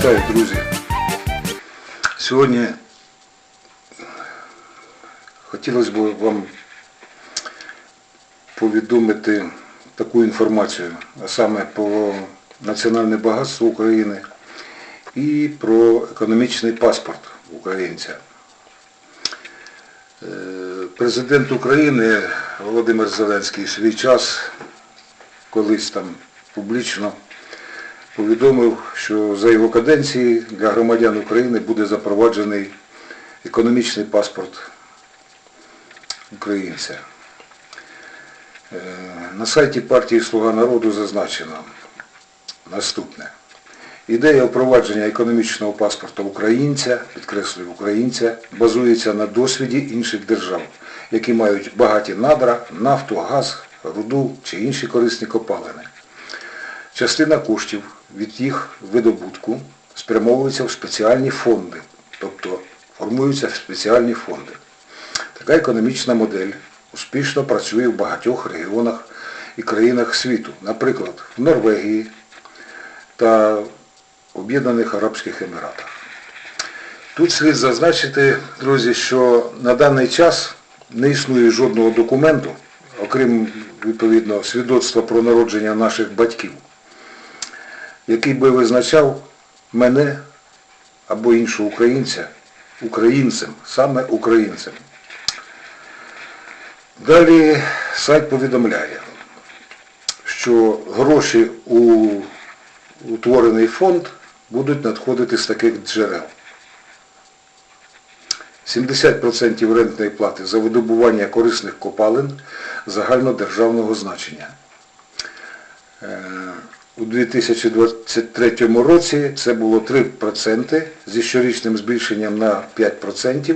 Вітаю, друзі. Сьогодні хотілося б вам повідомити таку інформацію, а саме про національне багатство України і про економічний паспорт українця. Е, Президент України Володимир Зеленський в свій час колись там публічно повідомив, що за його каденції для громадян України буде запроваджений економічний паспорт українця. Е, На сайті партії Слуга народу зазначено наступне. Ідея впровадження економічного паспорта українця, підкреслюю українця, базується на досвіді інших держав, які мають багаті надра, нафту, газ, руду чи інші корисні копалини. Частина коштів від їх видобутку спрямовується в спеціальні фонди, тобто формуються в спеціальні фонди. Така економічна модель успішно працює в багатьох регіонах і країнах світу, наприклад, в Норвегії та Об'єднаних Арабських Еміратах. Тут слід зазначити, друзі, що на даний час не існує жодного документу, окрім відповідно свідоцтва про народження наших батьків, який би визначав мене або іншого українця українцем, саме українцем. Далі сайт повідомляє, що гроші у утворений фонд будуть надходити з таких джерел. 70% рентної плати за видобування корисних копалин загальнодержавного значення. У 2023 році це було 3% зі щорічним збільшенням на 5%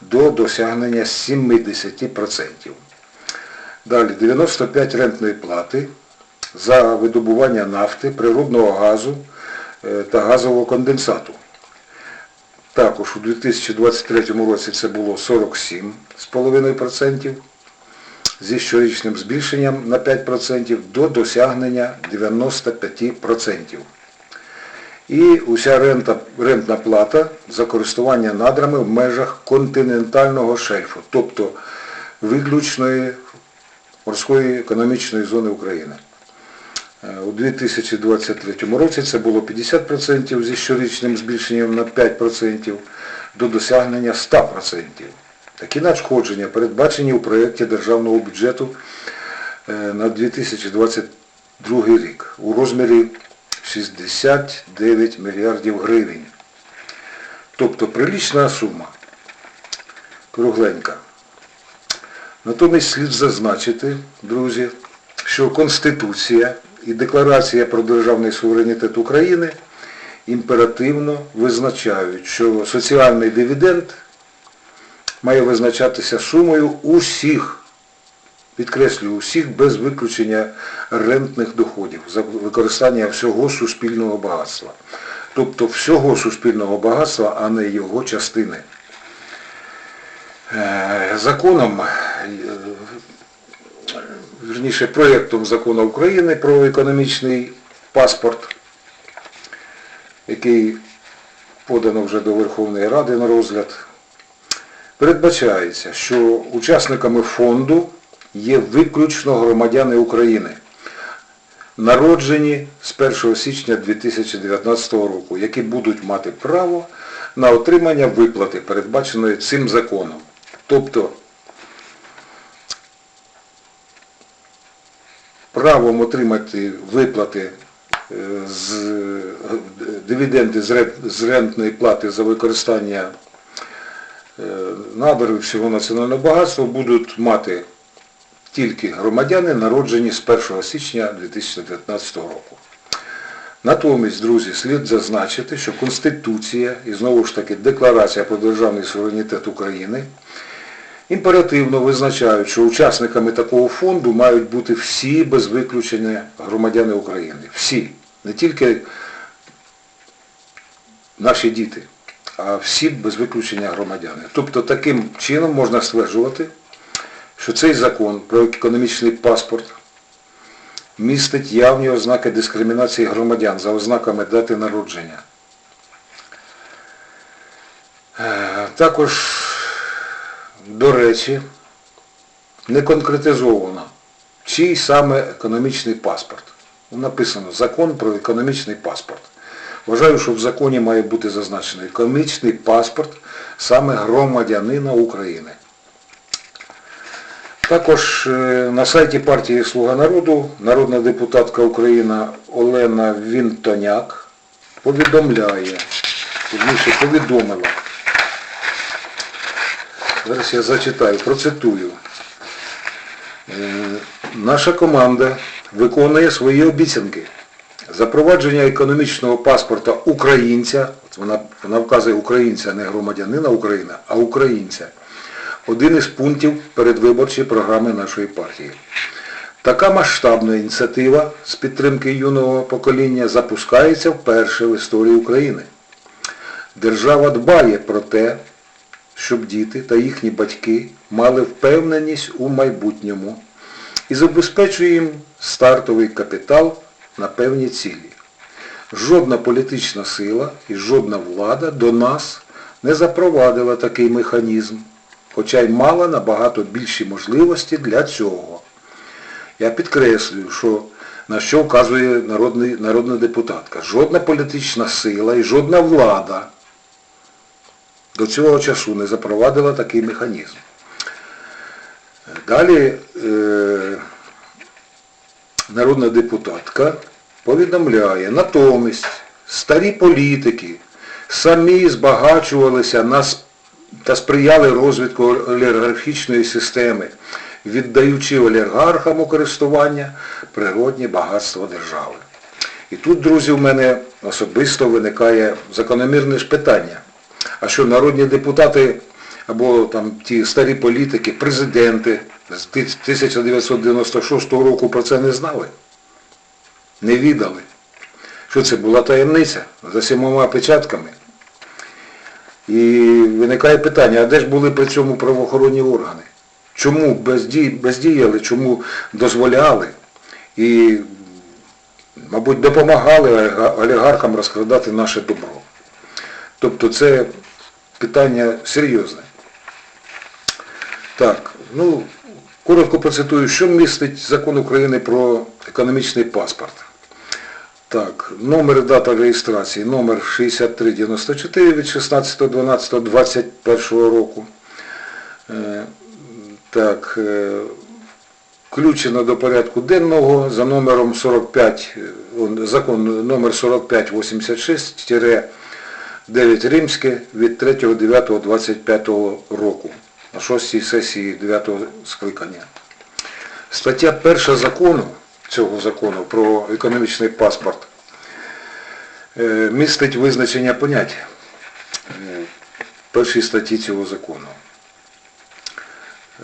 до досягнення 70%. Далі 95 рентної плати за видобування нафти, природного газу е, та газового конденсату. Також у 2023 році це було 47,5% зі щорічним збільшенням на 5% до досягнення 95%. І уся рента, рентна плата за користування надрами в межах континентального шельфу, тобто виключної морської економічної зони України. Е, У 2023 році це було 50% зі щорічним збільшенням на 5% до досягнення 100%. Такі надходження передбачені у проєкті державного бюджету е, на 2022 рік у розмірі 69 мільярдів гривень. Тобто прилічна сума, кругленька. Натомість слід зазначити, друзі, що Конституція і Декларація про державний суверенітет України імперативно визначають, що соціальний дивіденд має визначатися сумою усіх, підкреслюю, усіх без виключення рентних доходів за використання всього суспільного багатства. Тобто всього суспільного багатства, а не його частини. Е, Законом, е, верніше проєктом закону України про економічний паспорт, який подано вже до Верховної Ради на розгляд, передбачається, що учасниками фонду є виключно громадяни України, народжені з 1 січня 2019 року, які будуть мати право на отримання виплати, передбаченої цим законом. Тобто правом отримати виплати е, з дивіденди з рентної плати за використання надр і всього національного багатства будуть мати тільки громадяни, народжені з 1 січня 2019 року. Натомість, друзі, слід зазначити, що Конституція і знову ж таки Декларація про державний суверенітет України імперативно визначають, що учасниками такого фонду мають бути всі без виключення громадяни України. Всі. Не тільки наші діти, а всі без виключення громадяни. Тобто таким чином можна стверджувати, що цей закон про економічний паспорт містить явні ознаки дискримінації громадян за ознаками дати народження. Е, також, до речі, не конкретизовано, чий саме економічний паспорт. Написано Закон про економічний паспорт. Вважаю, що в законі має бути зазначено економічний паспорт саме громадянина України. Також е, на сайті партії Слуга народу народна депутатка України Олена Вінтоняк повідомляє, вірніше повідомила. Зараз я зачитаю, процитую. Е, Наша команда виконує свої обіцянки. Запровадження економічного паспорта українця, вона, вона вказує українця, не громадянина України, а українця. Один із пунктів передвиборчої програми нашої партії. Така масштабна ініціатива з підтримки юного покоління запускається вперше в історії України. Держава дбає про те, щоб діти та їхні батьки мали впевненість у майбутньому і забезпечує їм стартовий капітал на певні цілі. Жодна політична сила і жодна влада до нас не запровадила такий механізм, хоча й мала набагато більші можливості для цього. Я підкреслюю, що на що вказує народний, народна депутатка. Жодна політична сила і жодна влада до цього часу не запровадила такий механізм. Далі е, народна депутатка повідомляє, натомість старі політики самі збагачувалися на та сприяли розвитку олігархічної системи, віддаючи олігархам у користування природні багатства держави. І тут, друзі, в мене особисто виникає закономірне ж питання. А що народні депутати або там ті старі політики, президенти з 1996 року про це не знали? Не віддали. Що це була таємниця за сімома печатками? І виникає питання, а де ж були при цьому правоохоронні органи? Чому безді... бездіяли, чому дозволяли і, мабуть, допомагали олігархам розкрадати наше добро? Тобто це питання серйозне. Так, ну, коротко процитую, що містить закон України про економічний паспорт. Так, номер дата реєстрації, номер 6394 від 16.12.21 року. Е, Так, е, включено до порядку денного за номером 45, е, закон номер 4586 9 римське від 3.9.25 року 6 сесії 9 скликання. Стаття 1 закону, цього закону про економічний паспорт е, містить визначення понять е, першій статті цього закону.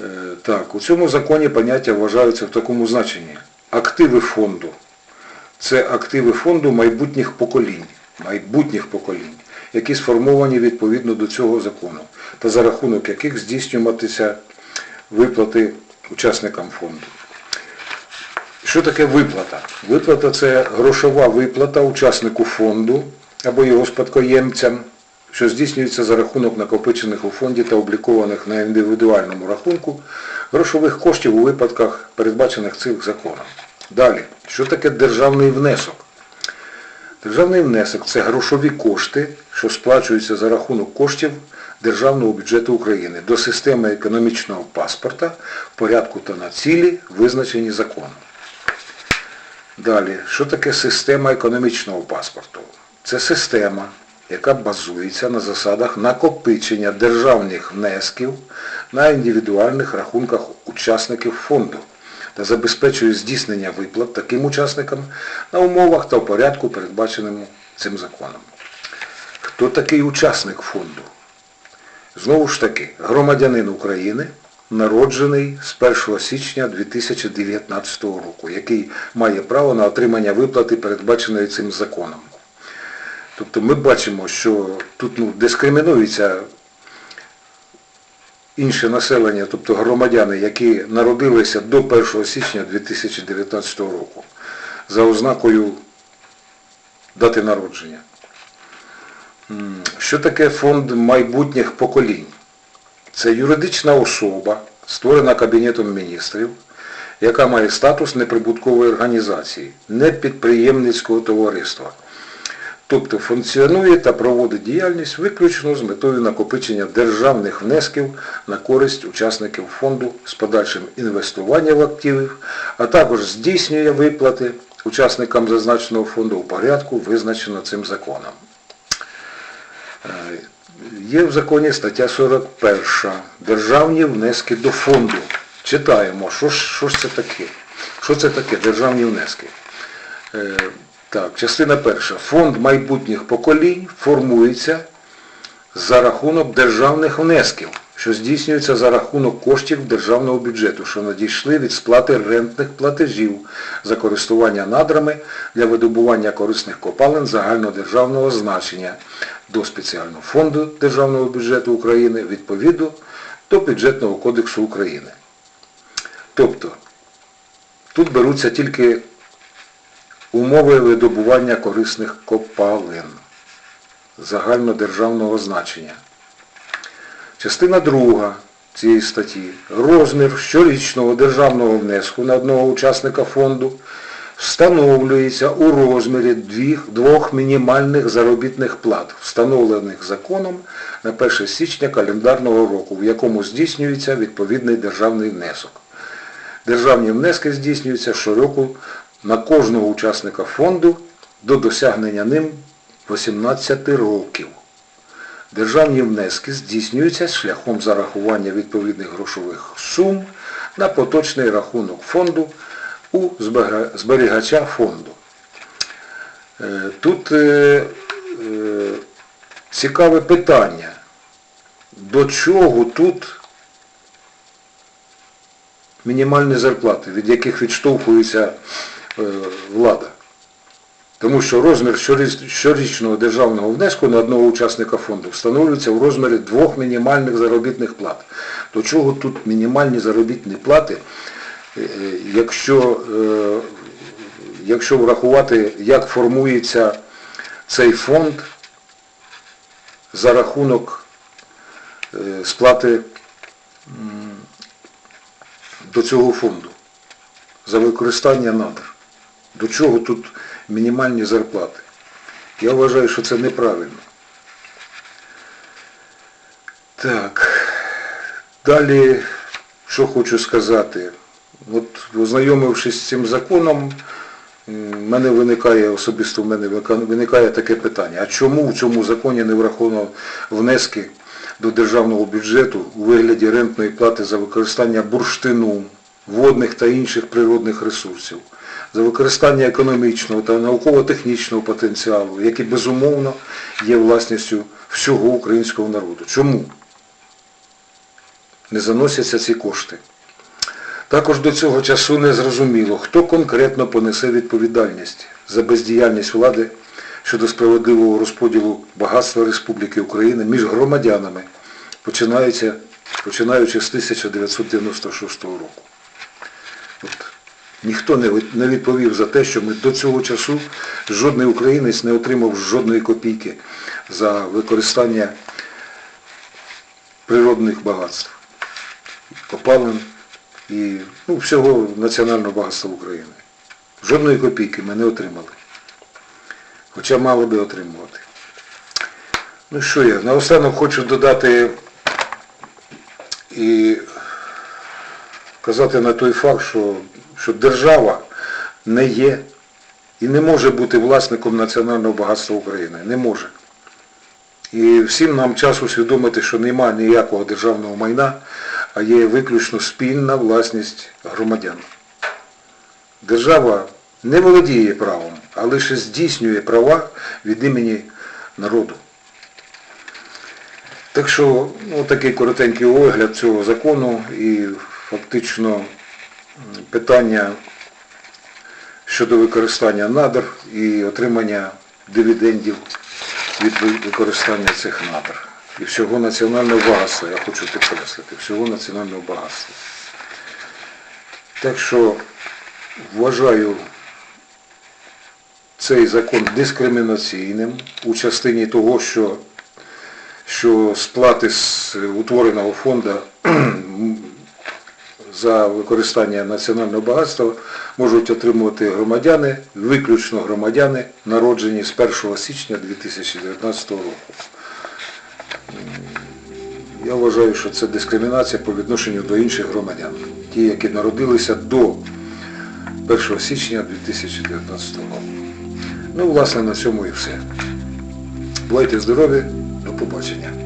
Е, Так, у цьому законі поняття вважаються в такому значенні. Активи фонду. Це активи фонду майбутніх поколінь, майбутніх поколінь, які сформовані відповідно до цього закону, та за рахунок яких здійснюватися виплати учасникам фонду. Що таке виплата? Виплата це грошова виплата учаснику фонду або його спадкоємцям, що здійснюється за рахунок накопичених у фонді та облікованих на індивідуальному рахунку грошових коштів у випадках, передбачених цим законом. Далі, що таке державний внесок? Державний внесок це грошові кошти, що сплачуються за рахунок коштів Державного бюджету України до системи економічного паспорта в порядку та на цілі, визначені законом. Далі, що таке система економічного паспорту? Це система, яка базується на засадах накопичення державних внесків на індивідуальних рахунках учасників фонду та забезпечує здійснення виплат таким учасникам на умовах та в порядку, передбаченому цим законом. Хто такий учасник фонду? Знову ж таки, громадянин України, народжений з 1 січня 2019 року, який має право на отримання виплати, передбаченої цим законом. Тобто ми бачимо, що тут ну, дискримінується інше населення, тобто громадяни, які народилися до 1 січня 2019 року за ознакою дати народження. Що таке фонд майбутніх поколінь? Це юридична особа, створена Кабінетом міністрів, яка має статус неприбуткової організації, непідприємницького товариства. Тобто функціонує та проводить діяльність виключно з метою накопичення державних внесків на користь учасників фонду з подальшим інвестуванням в активів, а також здійснює виплати учасникам зазначеного фонду у порядку, визначено цим законом. Е, Є в законі стаття 41. Державні внески до фонду. Читаємо, що що ж це таке? Що це таке державні внески? Так, частина перша. Фонд майбутніх поколінь формується за рахунок державних внесків, що здійснюється за рахунок коштів державного бюджету, що надійшли від сплати рентних платежів за користування надрами для видобування корисних копалин загальнодержавного значення до спеціального фонду Державного бюджету України відповідно до Бюджетного кодексу України. Тобто, тут беруться тільки умови видобування корисних копалин загальнодержавного значення. Частина друга цієї статті. Розмір щорічного державного внеску на одного учасника фонду встановлюється у розмірі двох мінімальних заробітних плат, встановлених законом на 1 січня календарного року, в якому здійснюється відповідний державний внесок. Державні внески здійснюються щороку на кожного учасника фонду до досягнення ним 18 років. Державні внески здійснюються шляхом зарахування відповідних грошових сум на поточний рахунок фонду у зберігача фонду. Е, Тут е, е, цікаве питання. До чого тут мінімальні зарплати, від яких відштовхується е, влада? Тому що розмір щорічного державного внеску на одного учасника фонду встановлюється в розмірі двох мінімальних заробітних плат. До чого тут мінімальні заробітні плати, е, е, якщо, е, якщо врахувати, як формується цей фонд за рахунок е, сплати до цього фонду за використання надр. До чого тут мінімальні зарплати? Я вважаю, що це неправильно. Так. Далі, що хочу сказати. От ознайомившись з цим законом, в мене виникає, особисто в мене виникає таке питання. А чому в цьому законі не враховано внески до державного бюджету у вигляді рентної плати за використання бурштину, водних та інших природних ресурсів, за використання економічного та науково-технічного потенціалу, який безумовно є власністю всього українського народу. Чому не заносяться ці кошти? Також до цього часу не зрозуміло, хто конкретно понесе відповідальність за бездіяльність влади щодо справедливого розподілу багатства Республіки Україна між громадянами, починаючи, з 1996 року. От. Ніхто не відповів за те, що ми до цього часу жодний українець не отримав жодної копійки за використання природних багатств, копалин і ну, всього національного багатства України. Жодної копійки ми не отримали. Хоча мали би отримувати. Ну що я, наостанок хочу додати і казати на той факт, що, що держава не є і не може бути власником національного багатства України. Не може. І всім нам час усвідомити, що немає ніякого державного майна, а є виключно спільна власність громадян. Держава не володіє правом, а лише здійснює права від імені народу. Так що ну, такий коротенький огляд цього закону і фактично питання щодо використання надр і отримання дивідендів від використання цих надр. І всього національного багатства, я хочу підкреслити, всього національного багатства. Так що вважаю цей закон дискримінаційним у частині того, що, що сплати з утвореного фонду за використання національного багатства можуть отримувати громадяни, виключно громадяни, народжені з 1 січня 2019 року. Я вважаю, що це дискримінація по відношенню до інших громадян, ті, які народилися до 1 січня 2019 року. Ну, власне, на цьому і все. Бувайте здорові, до побачення.